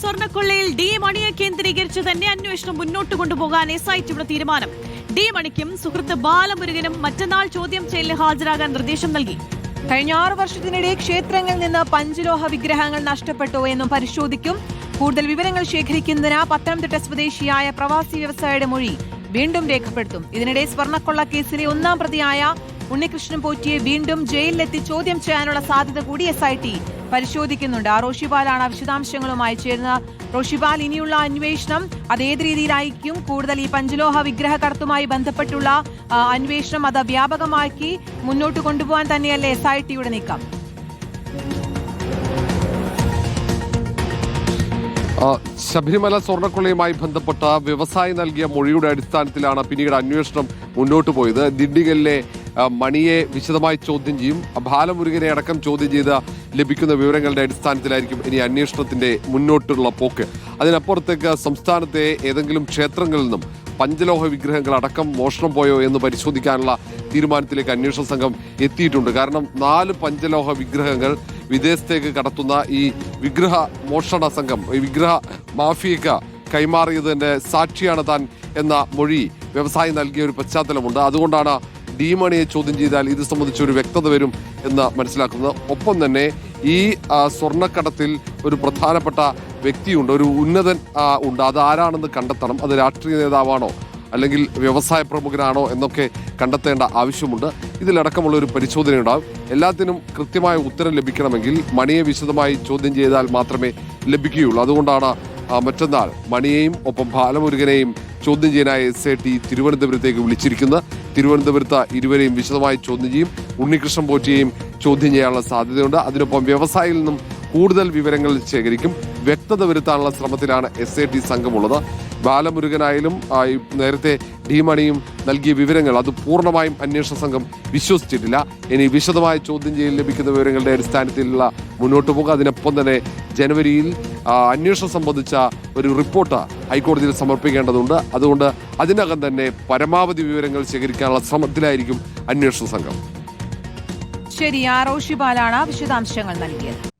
സ്വർണക്കൊള്ളയിൽ D മണിയെ കേന്ദ്രീകരിച്ച് തന്നെ അന്വേഷണം മുന്നോട്ട് കൊണ്ടുപോകാൻ എസ് ഐ ടിയുടെ തീരുമാനം. ഡി മണിക്കും സുഹൃത്ത് ബാലമുരുകനും മറ്റന്നാൾ ചോദ്യം ചെയ്യലിൽ ഹാജരാകാൻ നിർദ്ദേശം നൽകി. കഴിഞ്ഞ ആറു വർഷത്തിനിടെ ക്ഷേത്രങ്ങളിൽ നിന്ന് പഞ്ചലോഹ വിഗ്രഹങ്ങൾ നഷ്ടപ്പെട്ടോ എന്നും പരിശോധിക്കും. കൂടുതൽ വിവരങ്ങൾ ശേഖരിക്കുന്നതിന് പത്തനംതിട്ട സ്വദേശിയായ പ്രവാസി വ്യവസായിയുടെ മൊഴി വീണ്ടും രേഖപ്പെടുത്തും. ഇതിനിടെ സ്വർണക്കൊള്ള കേസിലെ ഒന്നാം പ്രതിയായ ഉണ്ണികൃഷ്ണൻ പോറ്റിയെ വീണ്ടും ജയിലിലെത്തി ചോദ്യം ചെയ്യാനുള്ള സാധ്യത കൂടി എസ് ഐ ടി പരിശോധിക്കുന്നുണ്ട്. ആ റോഷിപാലാണ് വിശദാംശങ്ങളുമായി ചേരുന്നത്. റോഷിപാൽ ഇനിയുള്ള അന്വേഷണം അത് ഏത് രീതിയിലായിരിക്കും? കൂടുതൽ ഈ പഞ്ചലോഹ വിഗ്രഹ കടത്തുമായി ബന്ധപ്പെട്ടുള്ള അന്വേഷണം അത് വ്യാപകമാക്കി മുന്നോട്ട് കൊണ്ടുപോകാൻ തന്നെയല്ലേ എസ് ഐ ടിയുടെ നീക്കം? ശബരിമല സ്വർണക്കൊള്ളയുമായി ബന്ധപ്പെട്ട വ്യവസായി നൽകിയ മൊഴിയുടെ അടിസ്ഥാനത്തിലാണ് പിന്നീട് അന്വേഷണം മുന്നോട്ട് പോയത്. ദിണ്ടിഗലിലെ മണിയെ വിശദമായി ചോദ്യം ചെയ്യും. ബാലമുരുകനെ അടക്കം ചോദ്യം ചെയ്ത് ലഭിക്കുന്ന വിവരങ്ങളുടെ അടിസ്ഥാനത്തിലായിരിക്കും ഇനി അന്വേഷണത്തിന്റെ മുന്നോട്ടുള്ള പോക്ക്. അതിനപ്പുറത്തേക്ക് സംസ്ഥാനത്തെ ഏതെങ്കിലും ക്ഷേത്രങ്ങളിൽ നിന്നും പഞ്ചലോഹ വിഗ്രഹങ്ങൾ അടക്കം മോഷണം പോയോ എന്ന് പരിശോധിക്കാനുള്ള തീരുമാനത്തിലേക്ക് അന്വേഷണ സംഘം എത്തിയിട്ടുണ്ട്. കാരണം നാല് പഞ്ചലോഹ വിഗ്രഹങ്ങൾ വിദേശത്തേക്ക് കടത്തുന്ന ഈ വിഗ്രഹ മോഷണ സംഘം ഈ വിഗ്രഹ മാഫിയക്ക് കൈമാറിയതിന്റെ സാക്ഷിയാണ് താൻ എന്ന മൊഴി വ്യവസായി നൽകിയ ഒരു പശ്ചാത്തലമുണ്ട്. അതുകൊണ്ടാണ് ഡി മണിയെ ചോദ്യം ചെയ്താൽ ഇത് സംബന്ധിച്ച് ഒരു വ്യക്തത വരും എന്ന് മനസ്സിലാക്കുന്നത്. ഒപ്പം തന്നെ ഈ സ്വർണക്കടത്തിൽ ഒരു പ്രധാനപ്പെട്ട വ്യക്തിയുണ്ട്. ഒരു ഉന്നതൻ ഉണ്ട്. അത് ആരാണെന്ന് കണ്ടെത്തണം. അത് രാഷ്ട്രീയ നേതാവാണോ? അല്ലെങ്കിൽ വ്യവസായ പ്രമുഖനാണോ എന്നൊക്കെ കണ്ടെത്തേണ്ട ആവശ്യമുണ്ട്. ഇതിലടക്കമുള്ള ഒരു പരിശോധന ഉണ്ടാവും എല്ലാത്തിനും കൃത്യമായ ഉത്തരം ലഭിക്കണമെങ്കിൽ മണിയെ വിശദമായി ചോദ്യം ചെയ്താൽ മാത്രമേ ലഭിക്കുകയുള്ളൂ. അതുകൊണ്ടാണ് മറ്റന്നാൾ മണിയെയും ഒപ്പം ബാലമുരുകനെയും ചോദ്യം ചെയ്യാനായി എസ് ഐ ടി തിരുവനന്തപുരത്തേക്ക് വിളിച്ചിരിക്കുന്നത് തിരുവനന്തപുരത്ത് ഇരുവരെയും വിശദമായി ചോദ്യം ചെയ്യും. ഉണ്ണികൃഷ്ണൻ പോറ്റിയെയും ചോദ്യം ചെയ്യാനുള്ള സാധ്യതയുണ്ട്. അതിനൊപ്പം വ്യവസായിയിൽ നിന്നും കൂടുതൽ വിവരങ്ങൾ ശേഖരിക്കും. വ്യക്തത വരുത്താനുള്ള ശ്രമത്തിലാണ് എസ് ഐ ടി സംഘമുള്ളത്. ബാലമുരുകനായാലും നേരത്തെ ഡിമണിയും നൽകിയ വിവരങ്ങൾ അത് പൂർണമായും അന്വേഷണ സംഘം വിശ്വസിച്ചിട്ടില്ല. ഇനി വിശദമായ ചോദ്യം ചെയ്യൽ ലഭിക്കുന്ന വിവരങ്ങളുടെ അടിസ്ഥാനത്തിലുള്ള മുന്നോട്ട് പോകുക അതിനൊപ്പം തന്നെ ജനുവരിയിൽ അന്വേഷണം സംബന്ധിച്ച ഒരു റിപ്പോർട്ട് ഹൈക്കോടതിയിൽ സമർപ്പിക്കേണ്ടതുണ്ട്. അതുകൊണ്ട് അതിനകം തന്നെ പരമാവധി വിവരങ്ങൾ ശേഖരിക്കാനുള്ള ശ്രമത്തിലായിരിക്കും അന്വേഷണ സംഘം. ശരി ആ റോഷിപാലാണ് വിശദാംശങ്ങൾ നൽകിയത്.